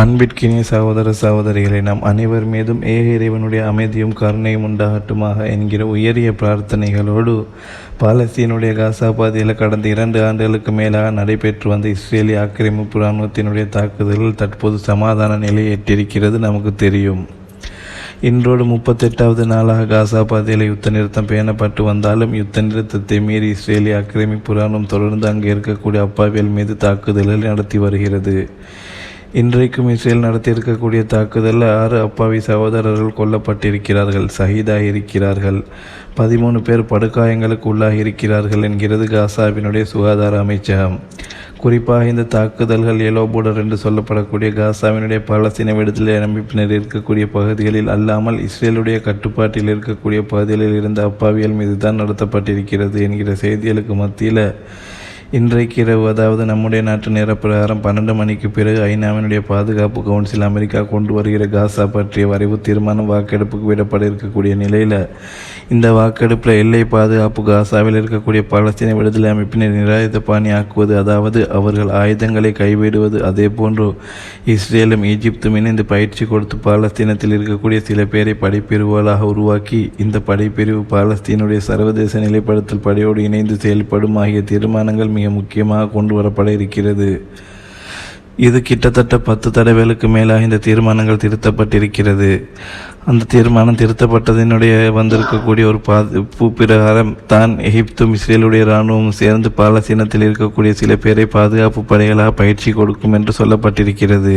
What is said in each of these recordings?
அன்பிற்கினிய சகோதர சகோதரிகளை நாம் அனைவர் மீதும் ஏக இறைவனுடைய அமைதியும் கருணையும் உண்டாகட்டுமாக என்கிற உயரிய பிரார்த்தனைகளோடு பாலஸ்தீனுடைய காசா பாதையில் கடந்த இரண்டு ஆண்டுகளுக்கு மேலாக நடைபெற்று வந்த இஸ்ரேலிய ஆக்கிரமிப்பு இராணுவத்தினுடைய தாக்குதல்கள் தற்போது சமாதான நிலையை எட்டியிருக்கிறது நமக்கு தெரியும். இன்றோடு முப்பத்தெட்டாவது நாளாக காசா பாதையில் யுத்த நிறுத்தம் பேணப்பட்டு வந்தாலும் யுத்த நிறுத்தத்தை மீறி இஸ்ரேலிய ஆக்கிரமிப்பு இராணுவம் தொடர்ந்து அங்கே இருக்கக்கூடிய அப்பாவியல் மீது தாக்குதல்கள் நடத்தி வருகிறது. இன்றைக்கும் இஸ்ரேல் நடத்தியிருக்கக்கூடிய தாக்குதலில் ஆறு அப்பாவி சகோதரர்கள் கொல்லப்பட்டிருக்கிறார்கள் சகிதாக இருக்கிறார்கள் பதிமூணு பேர் படுகாயங்களுக்கு உள்ளாகி இருக்கிறார்கள் என்கிறது காசாவினுடைய சுகாதார அமைச்சகம். குறிப்பாக இந்த தாக்குதல்கள் எலோபோடர் என்று சொல்லப்படக்கூடிய காசாவினுடைய பாலஸ்தீன விடுதலை அமைப்பினர் இருக்கக்கூடிய பகுதிகளில் அல்லாமல் இஸ்ரேலுடைய கட்டுப்பாட்டில் இருக்கக்கூடிய பகுதிகளில் இருந்த அப்பாவியல் மீது தான் நடத்தப்பட்டிருக்கிறது என்கிற செய்திகளுக்கு மத்தியில் இன்றைக்கு இரவு அதாவது நம்முடைய நாட்டு நேர பிரகாரம் பன்னெண்டு மணிக்கு பிறகு ஐநாவினுடைய பாதுகாப்பு கவுன்சில் அமெரிக்கா கொண்டு வருகிற காசா பற்றிய வரைவு தீர்மானம் வாக்கெடுப்புக்கு விடப்பட இருக்கக்கூடிய நிலையில் இந்த வாக்கெடுப்பில் எல்லை பாதுகாப்பு காசாவில் இருக்கக்கூடிய பாலஸ்தீன விடுதலை அமைப்பினை நிராயுத பாணி ஆக்குவது அதாவது அவர்கள் ஆயுதங்களை கைவிடுவது அதே போன்று இஸ்ரேலும் ஈஜிப்தும் இணைந்து பயிற்சி கொடுத்து பாலஸ்தீனத்தில் இருக்கக்கூடிய சில பேரை படைப்பிரிவுகளாக உருவாக்கி இந்த படைப்பிரிவு பாலஸ்தீனுடைய சர்வதேச நிலைப்படுத்தல் படையோடு இணைந்து செயல்படும் ஆகிய தீர்மானங்கள் மிக முக்கியமாக கொண்டு வரப்பட இருக்கிறது. இது கிட்டத்தட்ட பத்து தடவைகளுக்கு மேலாக இந்த தீர்மானங்கள் திருத்தப்பட்டிருக்கிறது. அந்த தீர்மானம் திருத்தப்பட்டதினுடைய வந்திருக்கக்கூடிய ஒரு பாதுகாப்பு பிரகாரம் தான் எகிப்தும் இஸ்ரேலுடைய இராணுவம் சேர்ந்து பாலஸ்தீனத்தில் இருக்கக்கூடிய சில பேரை பாதுகாப்பு படைகளாக பயிற்சி கொடுக்கும் என்று சொல்லப்பட்டிருக்கிறது.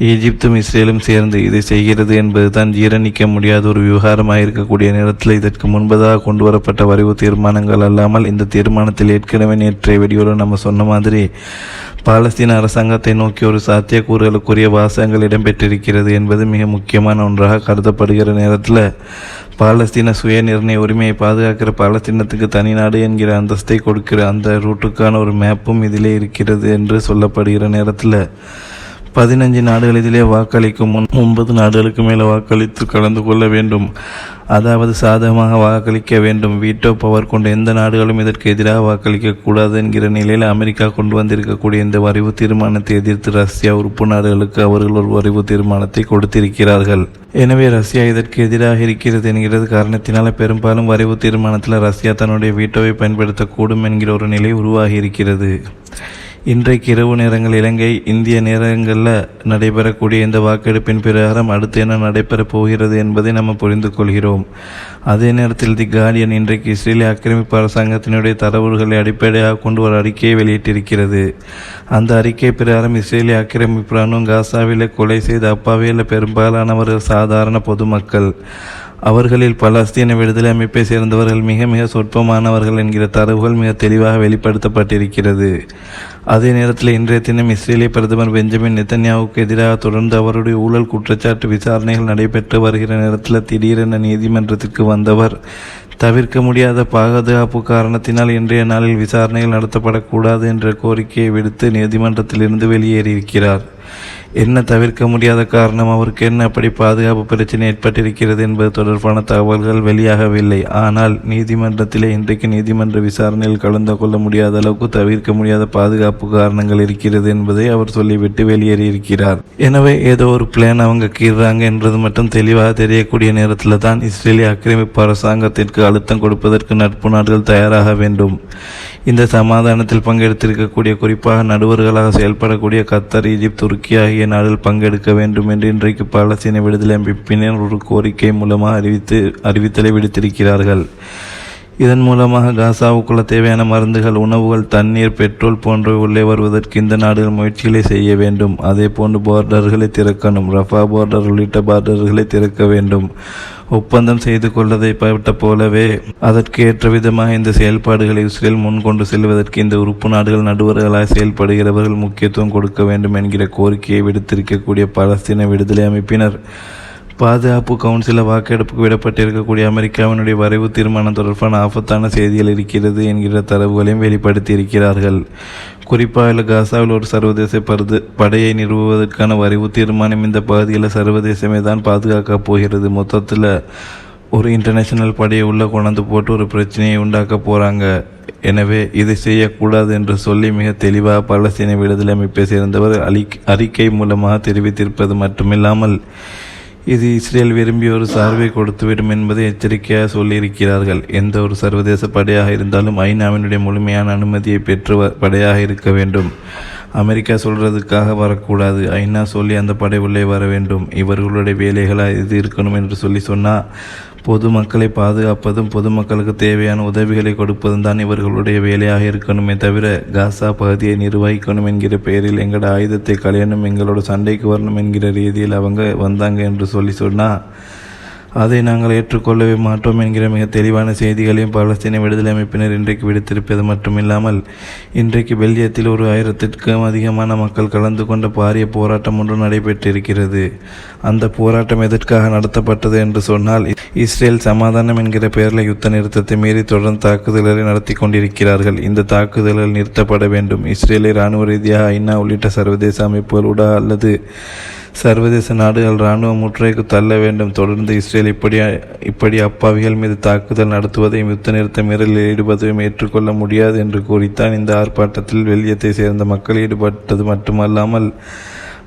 ஈஜிப்தும் இஸ்ரேலும் சேர்ந்து இதை செய்கிறது என்பது தான் ஜீரணிக்க முடியாத ஒரு விவகாரமாக இருக்கக்கூடிய நேரத்தில் இதற்கு முன்பதாக கொண்டு வரப்பட்ட வரைவு தீர்மானங்கள் அல்லாமல் இந்த தீர்மானத்தில் ஏற்கனவே நேற்றைய வெடியோடு நம்ம சொன்ன மாதிரி பாலஸ்தீன அரசாங்கத்தை நோக்கி ஒரு சாத்தியக்கூறுகளுக்குரிய வாசகங்கள் இடம்பெற்றிருக்கிறது என்பது மிக முக்கியமான ஒன்றாக கருதப்படுகிற நேரத்தில் பாலஸ்தீன சுய நிர்ணய உரிமையை பாதுகாக்கிற பாலஸ்தீனத்துக்கு தனி நாடு என்கிற அந்தஸ்தை கொடுக்கிற அந்த ரூட்டுக்கான ஒரு மேப்பும் இதிலே இருக்கிறது என்று சொல்லப்படுகிற நேரத்தில் பதினஞ்சு நாடுகள் இதிலே வாக்களிக்கும் முன் ஒன்பது நாடுகளுக்கு மேலே வாக்களித்து கலந்து கொள்ள வேண்டும். அதாவது சாதகமாக வாக்களிக்க வேண்டும். வீட்டோ பவர் கொண்ட எந்த நாடுகளும் இதற்கு எதிராக வாக்களிக்க கூடாது என்கிற நிலையில் அமெரிக்கா கொண்டு வந்திருக்கக்கூடிய இந்த வரைவு தீர்மானத்தை எதிர்த்து ரஷ்யா உறுப்பு நாடுகளுக்கு அவர்கள் ஒரு வரைவு தீர்மானத்தை கொடுத்திருக்கிறார்கள். எனவே ரஷ்யா இதற்கு எதிராக இருக்கிறது என்கிறது காரணத்தினால பெரும்பாலும் வரைவு தீர்மானத்தில் ரஷ்யா தன்னுடைய வீட்டோவை பயன்படுத்தக்கூடும் என்கிற ஒரு நிலை உருவாகி இருக்கிறது. இன்றைக்கு இரவு நேரங்கள் இலங்கை இந்திய நேரங்களில் நடைபெறக்கூடிய இந்த வாக்கெடுப்பின் பிரகாரம் அடுத்து என்ன நடைபெறப் போகிறது என்பதை நம்ம புரிந்து கொள்கிறோம். அதே நேரத்தில் தி கார்டியன் இன்றைக்கு இஸ்ரேலிய ஆக்கிரமிப்பு அரசாங்கத்தினுடைய தரவுகளை அடிப்படையாக கொண்டு ஒரு அறிக்கையை வெளியிட்டிருக்கிறது. அந்த அறிக்கை பிரகாரம் இஸ்ரேலிய ஆக்கிரமிப்பு ராணுவம் காசாவில் கொலை செய்த அப்பாவியில் பெரும்பாலானவர்கள் சாதாரண பொதுமக்கள். அவர்களில் பலஸ்தீன விடுதலை அமைப்பை சேர்ந்தவர்கள் மிக மிக சொற்பமானவர்கள் என்கிற தரவுகள் மிக தெளிவாக வெளிப்படுத்தப்பட்டிருக்கிறது. அதே நேரத்தில் இன்றைய தினம் இஸ்ரேலிய பிரதமர் பெஞ்சமின் நெத்தன்யாவுக்கு எதிராக தொடர்ந்து அவருடைய ஊழல் குற்றச்சாட்டு விசாரணைகள் நடைபெற்று வருகிற நேரத்தில் திடீரென நீதிமன்றத்திற்கு வந்தவர் தவிர்க்க முடியாத பாதுகாப்பு காரணத்தினால் இன்றைய நாளில் விசாரணைகள் நடத்தப்படக்கூடாது என்ற கோரிக்கையை விடுத்து நீதிமன்றத்திலிருந்து வெளியேறியிருக்கிறார். என்ன தவிர்க்க முடியாத காரணம்? அவருக்கு என்ன அப்படி பாதுகாப்பு பிரச்சனை ஏற்பட்டிருக்கிறது என்பது தொடர்பான தகவல்கள் வெளியாகவில்லை. ஆனால் நீதிமன்றத்திலே இன்றைக்கு நீதிமன்ற விசாரணையில் கலந்து கொள்ள முடியாத அளவுக்கு தவிர்க்க முடியாத பாதுகாப்பு காரணங்கள் இருக்கிறது என்பதை அவர் சொல்லிவிட்டு வெளியேறியிருக்கிறார். எனவே ஏதோ ஒரு பிளான் அவங்க கீறாங்க என்றது மட்டும் தெளிவாக தெரியக்கூடிய நேரத்தில் தான் இஸ்ரேலிய ஆக்கிரமிப்பு அரசாங்கத்திற்கு அழுத்தம் கொடுப்பதற்கு நட்பு நாடுகள் தயாராக வேண்டும். இந்த சமாதானத்தில் பங்கெடுத்திருக்கக்கூடிய குறிப்பாக நடுவர்களாக செயல்படக்கூடிய கத்தர் ஈஜிப்த் துருக்கி ஆகிய நாடுகள் பங்கெடுக்க வேண்டும் என்று இன்றைக்கு பாலஸ்தீன விடுதலை அமைப்பினர் ஒரு கோரிக்கை மூலமாக அறிவித்து அறிவித்தலை விடுத்திருக்கிறார்கள். இதன் மூலமாக காசாவுக்குள்ள தேவையான மருந்துகள் உணவுகள் தண்ணீர் பெட்ரோல் போன்றவை உள்ளே வருவதற்கு இந்த நாடுகள் முயற்சிகளை செய்ய வேண்டும். அதே போன்று பார்டர்களை திறக்கணும். ரஃபா பார்டர் உள்ளிட்ட பார்டர்களை திறக்க வேண்டும். ஒப்பந்தம் செய்து கொள்ளதை பட்ட போலவே அதற்கு ஏற்ற விதமாக இந்த செயல்பாடுகளை இஸ்ரேல் முன்கொண்டு செல்வதற்கு இந்த உறுப்பு நாடுகள் நடுவர்களாக செயல்படுகிறவர்கள் முக்கியத்துவம் கொடுக்க வேண்டும் என்கிற கோரிக்கையை விடுத்திருக்கக்கூடிய பலஸ்தீன விடுதலை அமைப்பினர். பாதுகாப்பு கவுன்சிலில் வாக்கெடுப்புக்கு விடப்பட்டிருக்கக்கூடிய அமெரிக்காவினுடைய வரைவு தீர்மானம் தொடர்பான ஆபத்தான செய்திகள் இருக்கிறது என்கிற தரவுகளையும் வெளிப்படுத்தி இருக்கிறார்கள் குறிப்பாக காசாவில் ஒரு சர்வதேச பருது படையை நிறுவுவதற்கான வரைவு தீர்மானம் இந்த பகுதியில் சர்வதேசமே தான் பாதுகாக்கப் போகிறது. மொத்தத்தில் ஒரு இன்டர்நேஷனல் படையை உள்ளே கொண்டாந்து போட்டு ஒரு பிரச்சனையை உண்டாக்க போகிறாங்க எனவே இதை செய்யக்கூடாது என்று சொல்லி மிக தெளிவாக பாலஸ்தீன விடுதலை அமைப்பை சேர்ந்தவர் அறிக்கை மூலமாக தெரிவித்திருப்பது மட்டுமில்லாமல் இது இஸ்ரேல் விரும்பிய ஒரு சார்பை கொடுத்துவிடும் என்பதை எச்சரிக்கையாக சொல்லியிருக்கிறார்கள். எந்த ஒரு சர்வதேச படையாக இருந்தாலும் ஐநாவினுடைய முழுமையான அனுமதியை பெற்று வ- படையாக இருக்க வேண்டும். அமெரிக்கா சொல்றதுக்காக வரக்கூடாது. ஐநா சொல்லி அந்த படை உள்ளே வர வேண்டும். இவர்களுடைய வேலைகளாக இது இருக்கணும் என்று சொல்லி சொன்னால் பொதுமக்களை பாதுகாப்பதும் பொதுமக்களுக்கு தேவையான உதவிகளை கொடுப்பதும் தான் இவர்களுடைய வேலையாக இருக்கணுமே தவிர காசா பகுதியை நிர்வகிக்கணும் என்கிற பெயரில் எங்களோட ஆயுதத்தை கலையணும் எங்களோட சண்டைக்கு வரணும் என்கிற ரீதியில் அவங்க வந்தாங்க என்று சொல்லி சொன்னால் அதை நாங்கள் ஏற்றுக்கொள்ளவே மாட்டோம் என்கிற மிக தெளிவான செய்திகளையும் பாலஸ்தீன விடுதலை அமைப்பினர் இன்றைக்கு விடுத்திருப்பது மட்டுமில்லாமல் இன்றைக்கு பெல்ஜியத்தில் ஒரு ஆயிரத்திற்கும் அதிகமான மக்கள் கலந்து கொண்ட பாரிய போராட்டம் ஒன்று நடைபெற்றிருக்கிறது. அந்த போராட்டம் எதற்காக நடத்தப்பட்டது என்று சொன்னால் இஸ்ரேல் சமாதானம் என்கிற பெயரில் யுத்த நிறுத்தத்தை மீறி தொடர்ந்து தாக்குதல்களை நடத்தி கொண்டிருக்கிறார்கள். இந்த தாக்குதல்கள் நிறுத்தப்பட வேண்டும். இஸ்ரேலை இராணுவ ரீதியாக ஐநா உள்ளிட்ட சர்வதேச அமைப்புகளோட அல்லது சர்வதேச நாடுகள் இராணுவ முற்றுகைக்கு தள்ள வேண்டும். தொடர்ந்து இஸ்ரேல் இப்படி இப்படி அப்பாவிகள் மீது தாக்குதல் நடத்துவதையும் யுத்த நிறுத்த மீறலில் ஈடுபடுவதையும் ஏற்றுக்கொள்ள முடியாது என்று கூறித்தான் இந்த ஆர்ப்பாட்டத்தில் வெளியத்தை சேர்ந்த மக்கள் ஈடுபட்டது மட்டுமல்லாமல்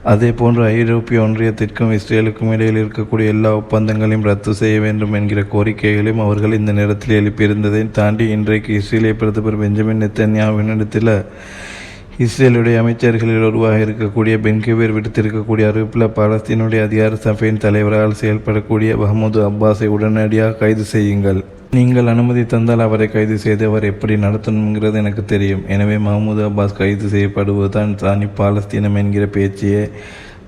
அதே போன்று ஐரோப்பிய ஒன்றியத்திற்கும் இஸ்ரேலுக்கும் இடையில் இருக்கக்கூடிய எல்லா ஒப்பந்தங்களையும் ரத்து செய்ய வேண்டும் என்கிற கோரிக்கைகளையும் அவர்கள் இந்த நேரத்தில் எழுப்பியிருந்ததை தாண்டி இன்றைக்கு இஸ்ரேலிய பிரதமர் பெஞ்சமின் நெத்தன்யாவினிடத்தில் இஸ்ரேலுடைய அமைச்சர்களில் ஒருவாக இருக்கக்கூடிய பென்கவேர் விடுத்திருக்கக்கூடிய அறிவிப்பில் பாலஸ்தீனுடைய அதிகார சபையின் தலைவரால் செயல்படக்கூடிய மஹமூது அப்பாஸை உடனடியாக கைது செய்யுங்கள். நீங்கள் அனுமதி தந்தால் அவரை கைது செய்து அவர் எப்படி நடத்தணுங்கிறது எனக்கு தெரியும். எனவே மஹமூது அப்பாஸ் கைது செய்யப்படுவதுதான் தானி பாலஸ்தீனம் என்கிற பேச்சையே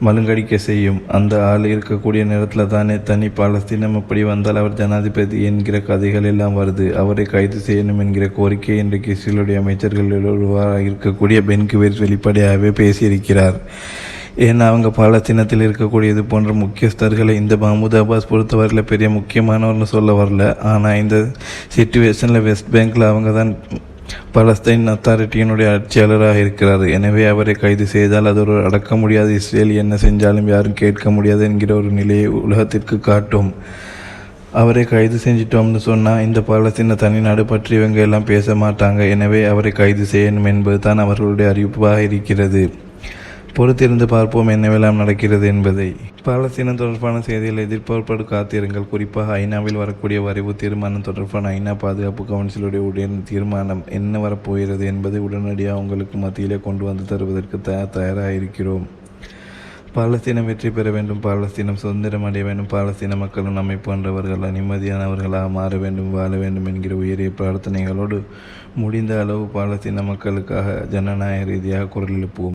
மழுங்கடிக்க செய்யும். அந்த ஆள் இருக்கக்கூடிய நேரத்தில் தானே தனி பாலஸ்தீனம் அப்படி வந்தால் அவர் ஜனாதிபதி என்கிற கதைகள் எல்லாம் வருது. அவரை கைது செய்யணும் என்கிற கோரிக்கை இன்றைக்கு இஸ்ரேலுடைய அமைச்சர்களில் ஒருவராக இருக்கக்கூடிய பென்குவேர் வெளிப்படையாகவே பேசியிருக்கிறார். ஏன்னா அவங்க பாலஸ்தீனத்தில் இருக்கக்கூடிய இது போன்ற முக்கியஸ்தர்களை இந்த மஹமூத் அப்பாஸ் பொறுத்தவரையில் பெரிய முக்கியமானவர்னு சொல்ல வரல. ஆனால் இந்த சுச்சுவேஷனில் வெஸ்ட் பேங்க்கில் அவங்க தான் பலஸ்தீன் அத்தாரிட்டியினுடைய ஆட்சியாளராக இருக்கிறார். எனவே அவரை கைது செய்தால் அது ஒரு அடக்க முடியாத. இஸ்ரேல் என்ன செஞ்சாலும் யாரும் கேட்க முடியாது என்கிற ஒரு நிலையை உலகத்திற்கு காட்டும். அவரை கைது செஞ்சிட்டோம்னு சொன்னால் இந்த பாலஸ்தீன தனிநாடு பற்றி இவங்க எல்லாம் பேச மாட்டாங்க. எனவே அவரை கைது செய்யணும் என்பது தான் அவர்களுடைய அறிவிப்பாக இருக்கிறது. பொறுத்திருந்து பார்ப்போம் என்னவெல்லாம் நடக்கிறது என்பதை. பாலஸ்தீனம் தொடர்பான செய்திகளை எதிர்பார்ப்போடு காத்திருங்கள். குறிப்பாக ஐநாவில் வரக்கூடிய வரைவு தீர்மானம் தொடர்பான ஐநா பாதுகாப்பு கவுன்சிலுடைய உடன் தீர்மானம் என்ன வரப்போகிறது என்பதை உடனடியாக உங்களுக்கு மத்தியிலே கொண்டு வந்து தருவதற்கு தயார் தயாராக இருக்கிறோம் பாலஸ்தீனம் வெற்றி பெற வேண்டும். பாலஸ்தீனம் சுதந்திரம் அடைய வேண்டும். பாலஸ்தீன மக்களும் நம்மை போன்றவர்கள் நிம்மதியானவர்களாக மாற வேண்டும் வாழ வேண்டும் என்கிற உயரிய பிரார்த்தனைகளோடு முடிந்த அளவு பாலஸ்தீன மக்களுக்காக ஜனநாயக ரீதியாக குரல் எழுப்புவோம்.